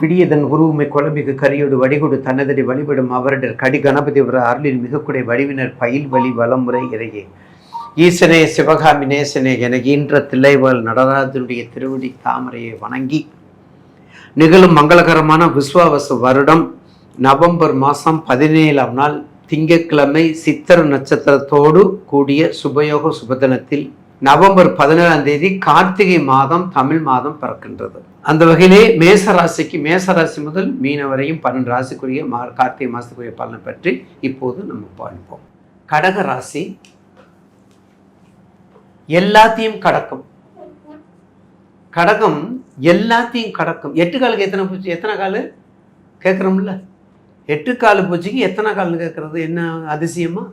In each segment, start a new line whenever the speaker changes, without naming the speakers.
பிடியதன் உருவுமை குழம்பிக்கு கரியோடு வடிகொடு தன்னதடி வழிபடும் அவரிடர் கடி கணபதி வர அருளின் மிகக்குடை வடிவினர் பயில் வழி வளமுறை இறையே. ஈசனே சிவகாமி நேசனே என ஈன்ற தில்லைவாள் நடராஜனுடைய திருவடி தாமரையை வணங்கி. நிகழும் மங்களகரமான விஸ்வாவச வருடம் நவம்பர் மாதம் பதினேழாம் நாள் திங்கட்கிழமை சித்திர நட்சத்திரத்தோடு கூடிய சுபயோக சுபதனத்தில் நவம்பர் பதினேழாம் தேதி கார்த்திகை மாதம் தமிழ் மாதம் பிறக்கின்றது. அந்த வகையிலே மேச ராசிக்கு மேச ராசி முதல் மீன வரையும் பன்னெண்டு ராசிக்குரிய மா கார்த்திகை மாதத்துக்குரிய பலனை பற்றி இப்போது நம்ம பார்ப்போம். கடக ராசி. எல்லாத்தையும் கடக்கும். கடகம் எல்லாத்தையும் கடக்கும். எட்டு காலுக்கு எத்தனை பூச்சி எத்தனை கால்? கேட்குறோம்ல. எட்டு கால் பூச்சிக்கு எத்தனை கால்னு கேட்குறது? என்ன அதிசயமா?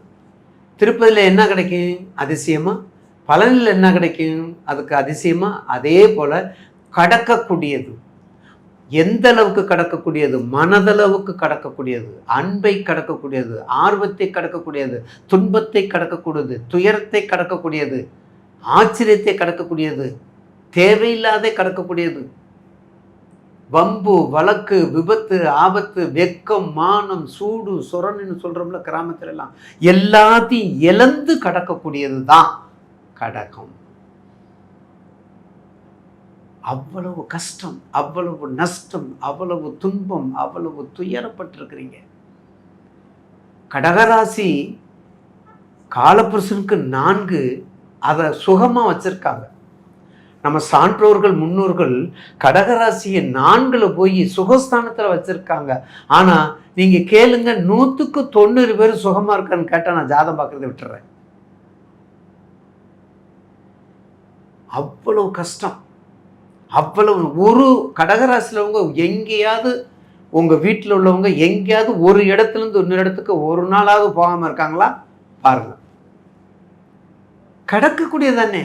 திருப்பதியில் என்ன கிடைக்கும்? அதிசயமா? பலனில் என்ன கிடைக்கும்? அதுக்கு அதிசயமாக அதே போல் கடக்கக்கூடியது. எந்த அளவுக்கு கடக்கக்கூடியது? மனதளவுக்கு கடக்கக்கூடியது. அன்பை கடக்கக்கூடியது. ஆர்வத்தை கடக்கக்கூடியது. துன்பத்தை கடக்கக்கூடியது. துயரத்தை கடக்கக்கூடியது. ஆச்சரியத்தை கடக்கக்கூடியது. தேவையில்லாத கடக்கக்கூடியது. வம்பு வழக்கு விபத்து ஆபத்து வெக்கம் மானம் சூடு சுரன்னு சொல்கிறோம்ல கிராமத்துல எல்லாம் எல்லாத்தையும் இழந்து கடக்கக்கூடியது தான் கடகம் அவ்வளவு கஷ்டம் அவ்வளவு நஷ்டம் அவ்வளவு துன்பம் அவ்வளவு துயரப்பட்டிருக்கிறீங்க. கடகராசி காலப்புருஷனுக்கு நான்கு அதை சுகமாக வச்சிருக்காங்க. நம்ம சான்றோர்கள் முன்னோர்கள் கடகராசியை நான்கில் போய் சுகஸ்தானத்தில் வச்சிருக்காங்க. ஆனால் நீங்கள் கேளுங்க நூற்றுக்கு தொண்ணூறு பேர் சுகமாக இருக்கான்னு கேட்டால் நான் ஜாதம் பார்க்குறத விட்டுறேன். அவ்வளவு கஷ்டம். அவ்வளவு ஒரு கடகராசியில் உங்க எங்கேயாவது உங்கள் வீட்டில் உள்ளவங்க எங்கேயாவது ஒரு இடத்துலேருந்து இன்னொரு இடத்துக்கு ஒரு நாளாவது போகாமல் இருக்காங்களா? பாருங்க. கடக்கக்கூடியது தானே.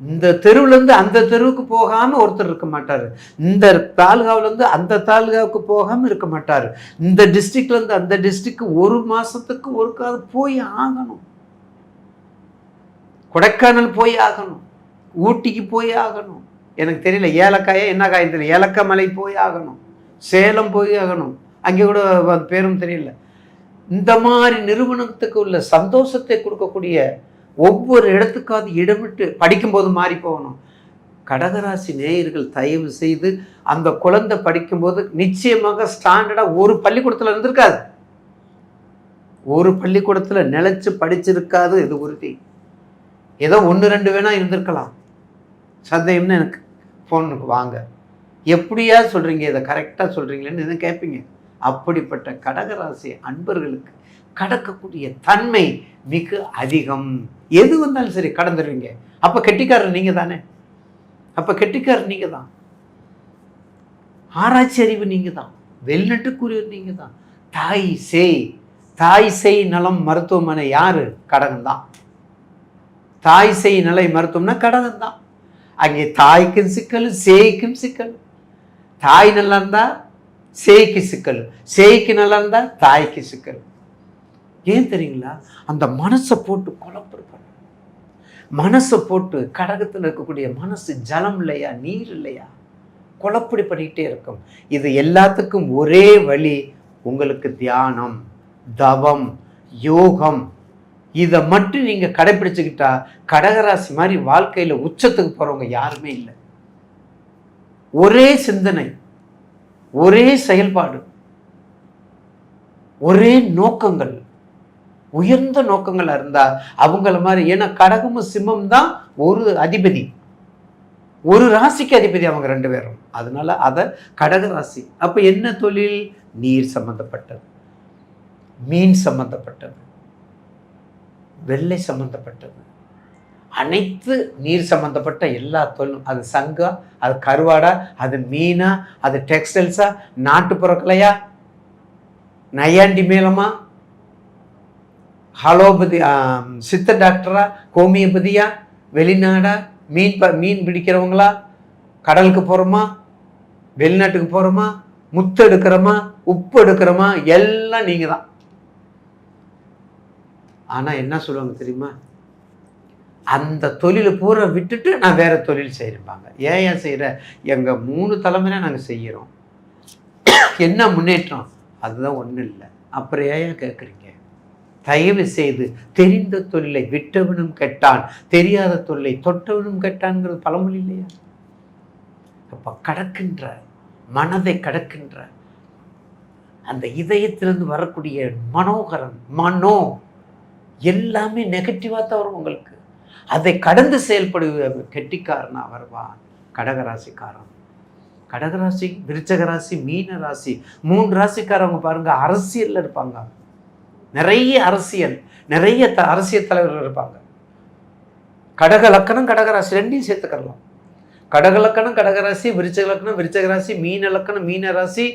இந்த தெருவுலேருந்து அந்த தெருவுக்கு போகாமல் ஒருத்தர் இருக்க மாட்டார். இந்த தாலுகாவிலேருந்து அந்த தாலுகாவுக்கு போகாமல் இருக்க மாட்டார். இந்த டிஸ்ட்ரிக்ட்லேருந்து அந்த டிஸ்ட்ரிக்ட் ஒரு மாதத்துக்கு ஒருக்காவது போய் ஆகணும். கொடைக்கானல் போய் ஆகணும். ஊட்டிக்கு போய் ஆகணும். எனக்கு தெரியல ஏலக்காயா என்ன காயம் தெரியல ஏலக்காய் மலை போய் ஆகணும். சேலம் போய் ஆகணும். அங்கே கூட பேரும் தெரியல. இந்த மாதிரி நிறுவனத்துக்கு உள்ள சந்தோஷத்தை கொடுக்கக்கூடிய ஒவ்வொரு இடத்துக்காவது இடமிட்டு படிக்கும்போது மாறி போகணும். கடகராசி நேயர்கள் தயவு செய்து அந்த குழந்தை படிக்கும்போது நிச்சயமாக ஸ்டாண்டர்டாக ஒரு பள்ளிக்கூடத்தில் இருந்திருக்காது. ஒரு பள்ளிக்கூடத்தில் நிலச்சி படிச்சிருக்காது இது உறுதி. ஏதோ ஒன்று ரெண்டு வேணா இருந்திருக்கலாம். சந்தேகம்னு எனக்கு ஃபோனுக்கு வாங்க. எப்படியா சொல்கிறீங்க இதை கரெக்டாக சொல்கிறீங்களேன்னு எதுவும் கேட்பீங்க. அப்படிப்பட்ட கடகராசி அன்பர்களுக்கு கடக்கக்கூடிய தன்மை மிக அதிகம். எது வந்தாலும் சரி கடந்துருவீங்க அப்போ கெட்டிக்காரர் நீங்கள் தானே. அப்போ கெட்டிக்காரர் நீங்கள் தான். ஆராய்ச்சி அறிவு நீங்கள் தான். வெளிநாட்டுக்குரியவர் நீங்கள் தான். தாய் செய். தாய் செய் நலம் மருத்துவமனை யார்? கடகம் தான். தாய் செய் நிலை மருத்துவம்னா கடகம் தான் அங்கே தாய்க்கும் சிக்கல் சேய்க்கும் சிக்கல் தாய் நல்லா இருந்தால் சேய்க்கு சிக்கல் சேய்க்கு நல்லா இருந்தால் தாய்க்கு சிக்கல் ஏன் தெரியுங்களா? அந்த மனசை போட்டு குழப்பிருப்பாங்க மனசை போட்டு கடகத்தில் இருக்கக்கூடிய மனசு ஜலம் இல்லையா? நீர் இல்லையா? குழப்படி பண்ணிக்கிட்டே இருக்கும். இது எல்லாத்துக்கும் ஒரே வழி உங்களுக்கு தியானம் தவம் யோகம் இதை மட்டும் நீங்கள் கடைப்பிடிச்சுக்கிட்டா கடகராசி மாதிரி வாழ்க்கையில் உச்சத்துக்கு போகிறவங்க யாருமே இல்லை. ஒரே சிந்தனை ஒரே செயல்பாடு ஒரே நோக்கங்கள் உயர்ந்த நோக்கங்களாக இருந்தால் அவங்கள மாதிரி ஏன்னா கடகமும் சிம்மம் தான் ஒரு அதிபதி. ஒரு ராசிக்கு அதிபதி அவங்க ரெண்டு பேரும். அதனால அதை கடக ராசி. அப்போ என்ன தொழில்? நீர் சம்பந்தப்பட்டது. மீன் சம்மந்தப்பட்டது வெள்ளை சம்பந்தப்பட்டது. அனைத்து நீர் சம்பந்தப்பட்ட எல்லா தொழிலும் அது சங்கா அது கருவாடா அது மீனா அது டெக்ஸ்டைல்ஸா நாட்டுப்புற கலையா நையாண்டி மேலமா ஹலோபதி சித்த டாக்டரா? ஹோமியோபதியா? வெளிநாடா? மீன் ப மீன் பிடிக்கிறவங்களா? கடலுக்கு போகிறோமா வெளிநாட்டுக்கு போகிறோமா முத்து எடுக்கிறோமா உப்பு எடுக்கிறோமா? எல்லாம் நீங்கள் தான் ஆனால் என்ன சொல்லுவாங்க தெரியுமா? அந்த தொழிலை பூரா விட்டுட்டு நான் வேறு தொழில் செய்கிறேன்பாங்க ஏன் ஏன் செய்கிற எங்கள் மூணு தலைமுறை நாங்கள் செய்கிறோம் என்ன முன்னேற்றம்? அதுதான் ஒன்றும் இல்லை. அப்புறம் ஏன் கேட்குறீங்க தயவு செய்து தெரிந்த தொழிலை விட்டவனும் கெட்டான். தெரியாத தொழிலை தொட்டவனும் கெட்டான்ங்கிறது பழமொழி இல்லையா? அப்போ கடக்கின்ற மனதை கடக்கின்ற அந்த இதயத்திலிருந்து வரக்கூடிய மனோகரன் மனோ எல்லாமே நெகட்டிவாக தான் வரும் உங்களுக்கு. அதை கடந்து செயல்படுவ கெட்டிக்காரன் வருவான் கடகராசிக்காரன். கடகராசி விருச்சக ராசி மீன ராசி மூணு ராசிக்காரவங்க பாருங்க அரசியலில் இருப்பாங்க. நிறைய அரசியல் நிறைய த அரசியல் தலைவர்கள் இருப்பாங்க. கடக லக்கணம் கடகராசி ரெண்டையும் சேர்த்துக்கலாம் கடக லக்கணம் கடகராசி விருச்சக லக்கணம் விருச்சக ராசி மீன லக்கணம் மீன ராசி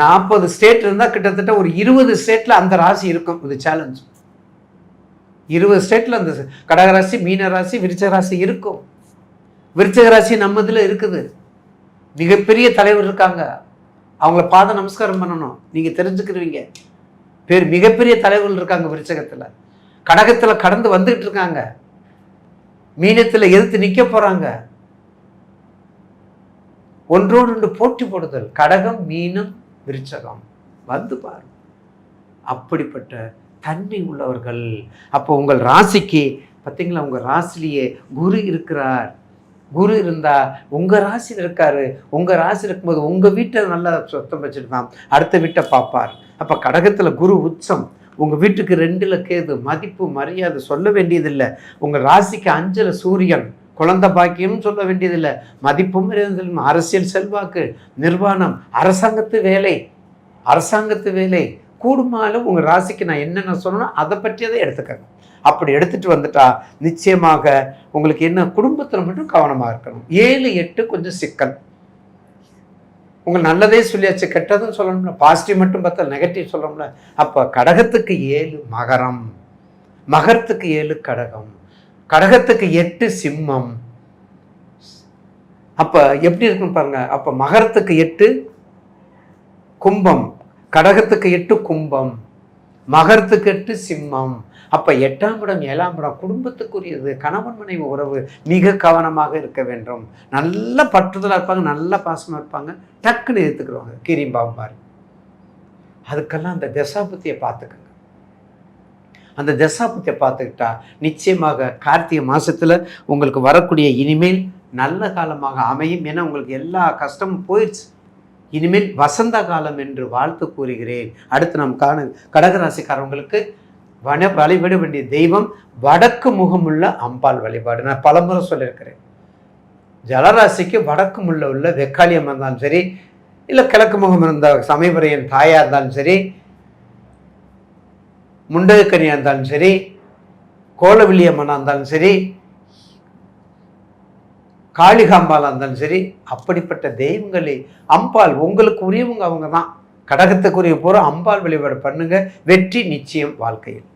நாற்பது ஸ்டேட் இருந்தால் கிட்டத்தட்ட ஒரு இருபது ஸ்டேட்டில் அந்த ராசி இருக்கும். இது சேலஞ்ச் இருபது ஸ்டேட்டில் அந்த கடகராசி மீனராசி விருச்சக ராசி இருக்கும். விருச்சக ராசி நம்ம இதில் இருக்குது. மிகப்பெரிய தலைவர் இருக்காங்க. அவங்கள பாத நமஸ்காரம் பண்ணணும். நீங்கள் தெரிஞ்சுக்கிருவீங்க. பேர் மிகப்பெரிய தலைவர்கள் இருக்காங்க விருச்சகத்தில். கடகத்தில் கடந்து வந்துக்கிட்டு இருக்காங்க. மீனத்தில் எதிர்த்து நிற்க போகிறாங்க ஒன்றோடு ஒன்று போட்டி போடுதல். கடகம் மீனம் விருச்சகம் வந்து பாரு. அப்படிப்பட்ட தன்மை உள்ளவர்கள். அப்போ உங்கள் ராசிக்கு பார்த்தீங்களா உங்கள் ராசிலேயே குரு இருக்கிறார். குரு இருந்தா உங்கள் ராசியில் இருக்காரு. உங்கள் ராசி இருக்கும்போது உங்கள் வீட்டை நல்லா சுத்தம் வச்சுருந்தான் அடுத்த வீட்டை பார்ப்பார். அப்போ கடகத்தில் குரு உச்சம். உங்கள் வீட்டுக்கு ரெண்டில் கேது மதிப்பு மரியாதை சொல்ல வேண்டியதில்லை. உங்கள் ராசிக்கு அஞ்சல சூரியன். குழந்தை பாக்கியம் சொல்ல வேண்டியதில்லை. மதிப்பும் மரியாதை அரசியல் செல்வாக்கு நிர்வாணம் அரசாங்கத்து வேலை அரசாங்கத்து வேலை. கூடுமாலும் உங்கள் ராசிக்கு நான் என்னென்ன சொல்லணும் அதை பற்றியதை எடுத்துக்கங்க அப்படி எடுத்துட்டு வந்துட்டா நிச்சயமாக உங்களுக்கு என்ன? குடும்பத்தில் மட்டும் கவனமாக இருக்கணும். ஏழு எட்டு கொஞ்சம் சிக்கல். உங்கள் நல்லதே சொல்லியாச்சு கெட்டதும் சொல்லணும்ல. பாசிட்டிவ் மட்டும் பார்த்தா நெகட்டிவ் சொல்லணும்ல. அப்போ கடகத்துக்கு ஏழு மகரம். மகரத்துக்கு ஏழு கடகம். கடகத்துக்கு எட்டு சிம்மம். அப்போ எப்படி இருக்குன்னு பாருங்க. அப்போ மகரத்துக்கு எட்டு கும்பம். கடகத்துக்கு எட்டு கும்பம். மகரத்துக்கு எட்டு சிம்மம். அப்போ எட்டாம் இடம் ஏழாம் இடம் குடும்பத்துக்குரியது கணவன் மனைவி உறவு மிக கவனமாக இருக்க வேண்டும். நல்ல பற்றுதலாக இருப்பாங்க நல்ல பாசமாக இருப்பாங்க. டக்குன்னு எடுத்துக்கிறவங்க கீரிம்பாம்பு மாதிரி அதுக்கெல்லாம் அந்த தசாபத்தியை பார்த்துக்கங்க. அந்த தசாபத்தை பார்த்துக்கிட்டா நிச்சயமாக கார்த்திகை மாதத்தில் உங்களுக்கு வரக்கூடிய இனிமேல் நல்ல காலமாக அமையும். ஏன்னா உங்களுக்கு எல்லா கஷ்டமும் போயிடுச்சு. இனிமேல் வசந்த காலம் என்று வாழ்த்து கூறுகிறேன். அடுத்து நாம் காண கடகராசிக்காரவங்களுக்கு வன வழிபட வேண்டிய தெய்வம் வடக்கு முகமுள்ள அம்பாள் வழிபாடு. நான் பலமுறை சொல்லியிருக்கிறேன். ஜலராசிக்கு வடக்கு முள்ள உள்ள வெக்காளியம் இருந்தாலும் சரி இல்லை கிழக்கு முகம் இருந்த சமயபுரையின் தாயாக இருந்தாலும் சரி முண்டகக்கனியாக இருந்தாலும் சரி கோலவில்லியம்மனாக இருந்தாலும் சரி காளிகாம்பாலாக இருந்தாலும் சரி அப்படிப்பட்ட தெய்வங்களே அம்பாள் உங்களுக்கு உரியவங்க அவங்க தான் கடகத்துக்குரிய போகிற அம்பாள் வழிபாடு பண்ணுங்கள் வெற்றி நிச்சயம் வாழ்க்கையில்.